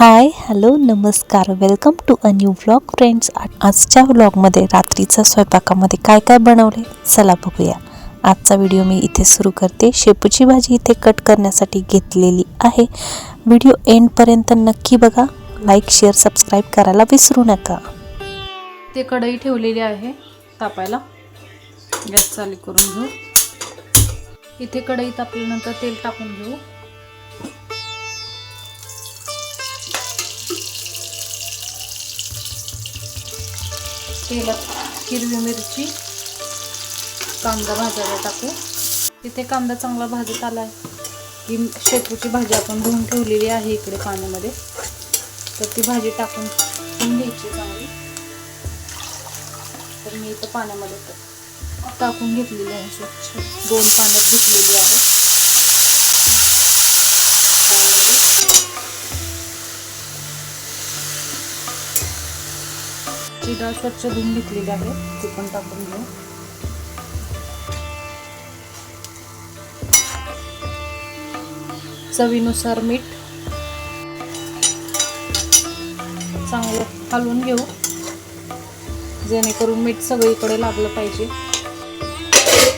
हाय hello नमस्कार. Welcome to a new vlog friends आजच्या व्लॉगमध्ये रात्रीच्या स्वयंपाकामध्ये काय काय बनवले? चला बघूया. आजचा व्हिडिओ मी इथे सुरू करते. शेपूची भाजी इथे कट करण्यासाठी घेतलेली आहे. व्हिडिओ एंडपर्यंत नक्की बघा. लाईक शेअर सबस्क्राईब करायला विसरू नका. ते कढई ठेवलेली आहे. तापायला. गॅस चालू करून घेऊ. इथे कढई तापल्यानंतर तेल टाकून घेऊ. तेलात हिरवी मिरची कांदा भाजायला टाकू. इथे कांदा चांगला भाजत आला आहे ही शेपूची भाजी आपण धुवून ठेवलेली आहे इकडे पाण्यामध्ये. तर ती भाजी टाकून घ्यायची चांगली. तर मी इथं पाण्यामध्ये टाकून घेतलेली आहे स्वच्छ. दोन पाण्यात धुतलेली आहे. डाळ स्वच्छ धुवून घेतलेली आहे. ती पण टाकून घेऊ. चवीनुसार मीठ चांगलं हलवून घेऊ. जेणेकरून मीठ सगळीकडे लागलं पाहिजे.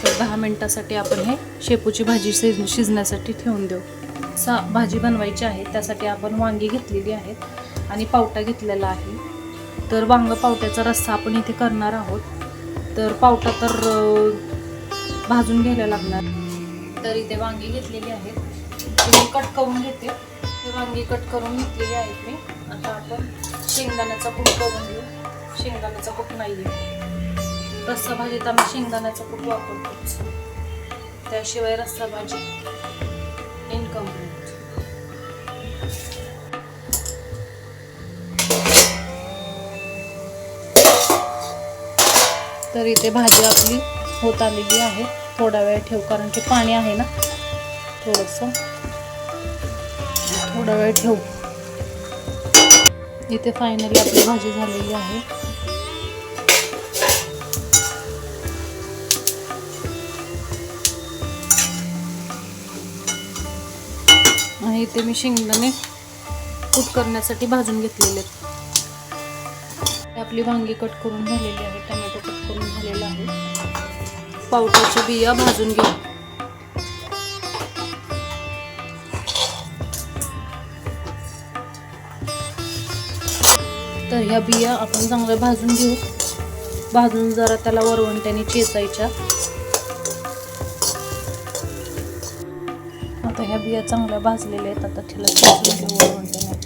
तर दहा मिनटासाठी आपण हे शेपूची भाजी शिज शिजण्यासाठी ठेवून देऊ. सा भाजी बनवायची आहे. त्यासाठी आपण वांगी घेतलेली आहेत आणि पावटा घेतलेला आहे. तर वांग पावट्याचा रस्सा आपण इथे करणार आहोत. तर पावटा तर भाजून घ्यायला लागणार. तर इथे वांगी घेतलेली आहेत. ते मी कट करून घेते. ते वांगी कट करून घेतलेली आहेत मी. आता आपण शेंगदाण्याचा कूट करून घेऊ. शेंगदाण्याचा कूट नाही आहे. रस्सा भाजीत आम्ही शेंगदाण्याचा कूट वापरतो त्याशिवाय रस्सा भाजी तर इथे भाजी आपली होत आलेली आहे. थोडा वेळ ठेव कारण की पाणी आहे ना. थोडंसं. थोडा वेळ ठेवू. इथे फायनली आपली भाजी झालेली आहे. आणि इथे मी शेंगदाणे कूट करण्यासाठी भाजून घेतलेले आहेत. आपली वांगी कट करून झालेली आहे टमॅटो कट करून झालेला आहे. पावट्याच्या बिया भाजून घेऊ. तर ह्या बिया आपण चांगल्या भाजून घेऊ. भाजून जरा त्याला वरवंट्याने चेचायच्या. आता ह्या बिया चांगल्या भाजलेल्या आहेत आता तिला चेचून घेऊ वरवंट्याने.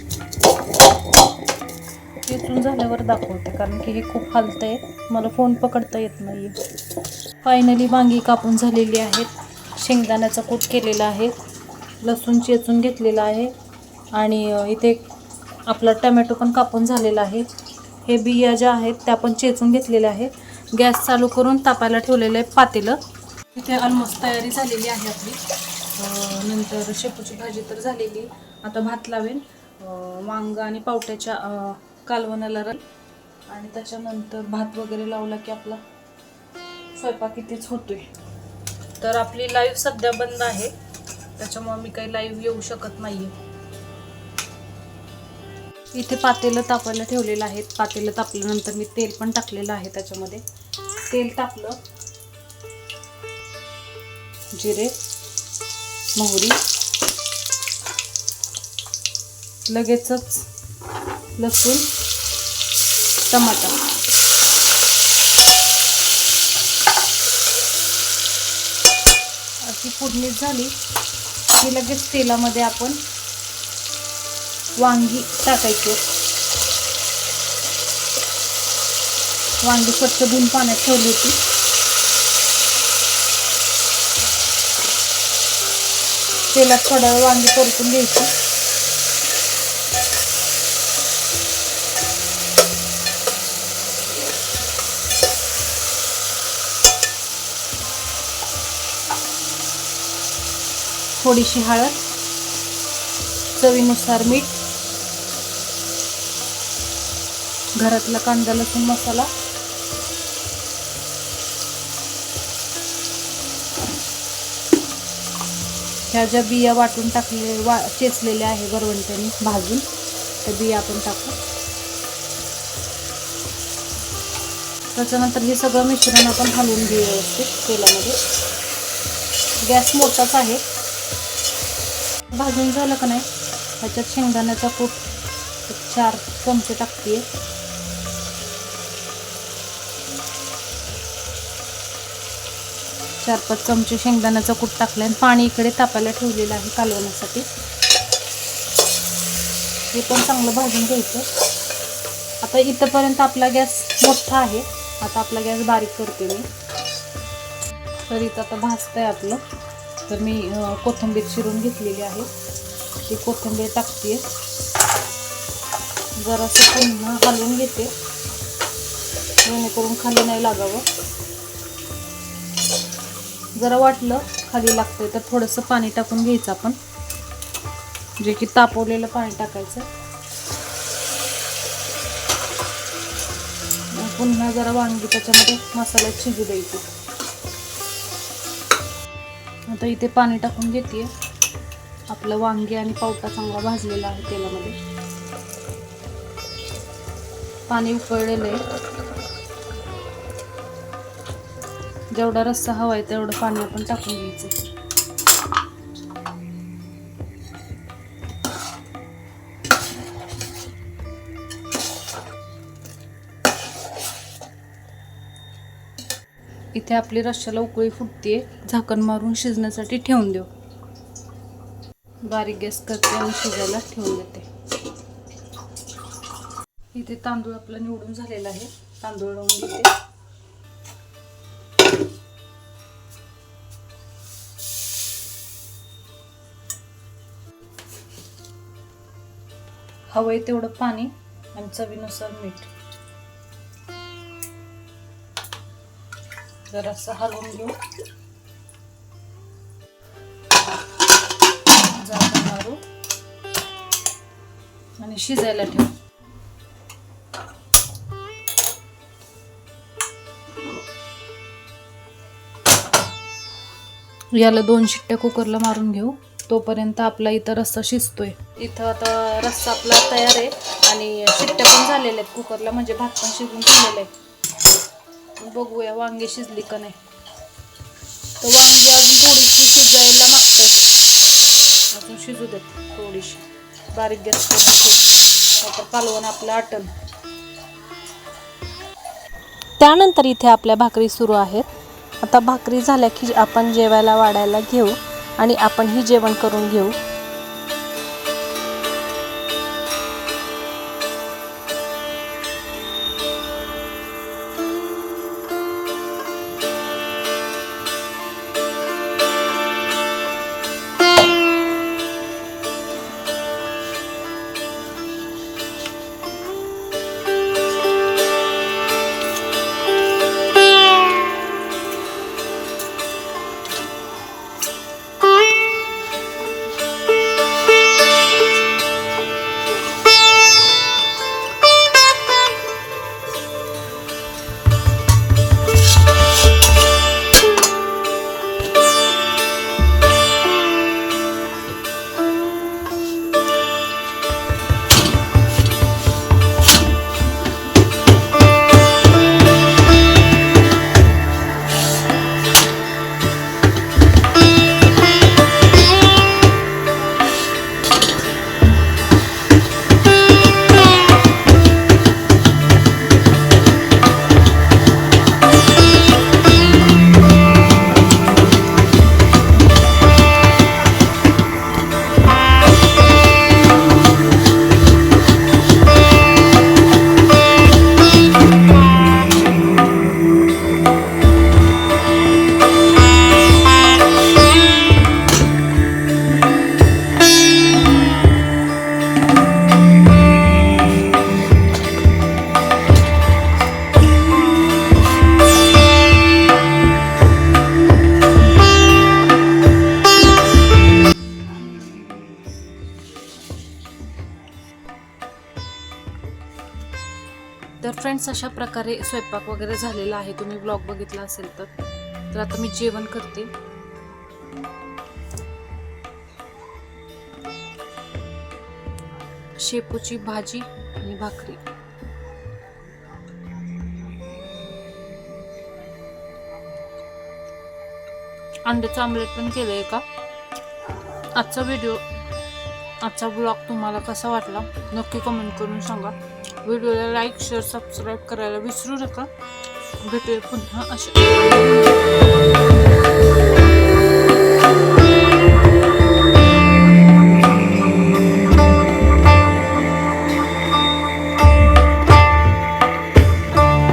चेचून झाल्यावर दाखवते कारण की हे खूप हलतंय. मला फोन पकडता येत नाही फायनली वांगी कापून झालेली आहेत. शेंगदाण्याचा कूट केलेला आहे. लसूण चेचून घेतलेला आहे. आणि इथे आपला टमॅटो पण कापून झालेला आहे. हे बिया ज्या आहेत त्या पण चेचून घेतलेल्या आहे गॅस चालू करून तापायला ठेवलेलं आहे पातेलं. इथे ऑलमोस्ट तयारी झालेली आहे आपली. नंतर शेपूची भाजी तर झालेली. आता भात लावेन. वांग आणि पावट्याच्या कालवणाला राहील. आणि त्याच्यानंतर भात वगैरे लावला की आपला स्वयंपाक इथेच होतोय. तर आपली लाईव्ह सध्या बंद आहे. त्याच्यामुळे मी काही लाईव्ह येऊ शकत नाहीये. इथे पातेलं तापायला ठेवलेलं आहे. पातेलं तापल्यानंतर मी तेल पण टाकलेलं आहे त्याच्यामध्ये. तेल तापलं जिरे मोहरी. लगेचच लसूण. टमाटर अशी फोडणी झाली. की लगेच तेलामध्ये आपण वांगी टाकायची. वांगी स्वच्छ धुवून पाण्यात ठेवली होती. तेलात थोडा वेळ वांगी परतून घ्यायची. थोडीशी हळद चवीनुसार मीठ घरातला कांदा लसूण मसाला ह्या ज्या बिया वाटून टाकले वा चेचलेल्या आहे वरवंट्याने भाजून त्या बिया आपण टाकू. त्याच्यानंतर हे सगळं मिश्रण आपण हलवून घेऊ व्यवस्थित तेलामध्ये. गॅस मोठाच आहे. भाजून झालं का नाही? ह्याच्यात शेंगदाण्याचा कूट चार चमचे टाकते चार पाच चमचे शेंगदाण्याचा कूट टाकला आणि पाणी इकडे तापायला ठेवलेलं आहे कालवण्यासाठी. हे पण चांगलं भाजून घ्यायचं. आता इथंपर्यंत आपला गॅस मोठा आहे. आता आपला गॅस बारीक करते मी. तर इथं आता भाजतंय आपलं. तर मी कोथिंबीर चिरून घेतलेली आहे. ती कोथिंबीर टाकते. जरासं पुन्हा हलवून घेते. जेणेकरून खाली नाही लागावं. जरा वाटलं खाली लागतंय तर थोडंसं पाणी टाकून घ्यायचं आपण. जे की तापवलेलं पाणी टाकायचं. पुन्हा जरा वांगी त्याच्यामध्ये मसाल्यात शिजू द्यायची. आता इथे पाणी टाकून घेते. आपलं वांगी आणि पावटा चांगला भाजलेला आहे तेलामध्ये. पाणी उकळलेलं आहे. जेवढा रस्सा हवा आहे तेवढं पाणी आपण टाकून घ्यायचं. इथे आपली रश्याला उकळी फुटते झाकण मारून शिजण्यासाठी ठेवून देऊ. बारीक गॅस करते आणि शिजायला ठेवून देते. इथे तांदूळ आपला निवडून झालेला आहे. तांदूळ लावून घेते. हवंय तेवढं पाणी आणि चवीनुसार मीठ. जरासं हलवून घेऊ. झाकण मारू. आणि शिजायला ठेवू. याला दोन शिट्ट्या कुकरला मारून घेऊ. तोपर्यंत आपला इथं रस्सा शिजतोय. इथं आता रस्सा आपला तयार आहे. आणि शिट्ट्या पण झालेल्या आहेत कुकरला म्हणजे भात पण शिजून झालेला आहे. बघूया वांगी शिजली का नाही. तर वांगी अजून थोडीशी शिजायला मागतात अजून शिजू देत थोडीशी. बारीक गॅस करून कालवण आपलं आटण त्यानंतर इथे आपल्या भाकरी सुरू आहेत. आता भाकरी झाल्या की आपण जेवायला वाढायला घेऊ आणि आपणही जेवण करून घेऊ. फ्रेंड्स अशा प्रकारे स्वयंपाक वगैरे झालेला आहे. तुम्ही ब्लॉग बघितला असेल तर. तर आता मी जेवण करते. शेपूची भाजी आणि भाकरी. अंड्याचं आमलेट पण केलं आहे का? आजचा व्हिडिओ आजचा ब्लॉग तुम्हाला कसा वाटला? नक्की कमेंट करून सांगा. व्हिडिओला लाईक शेअर सबस्क्राईब करायला विसरू नका. भेटूया पुन्हा अशा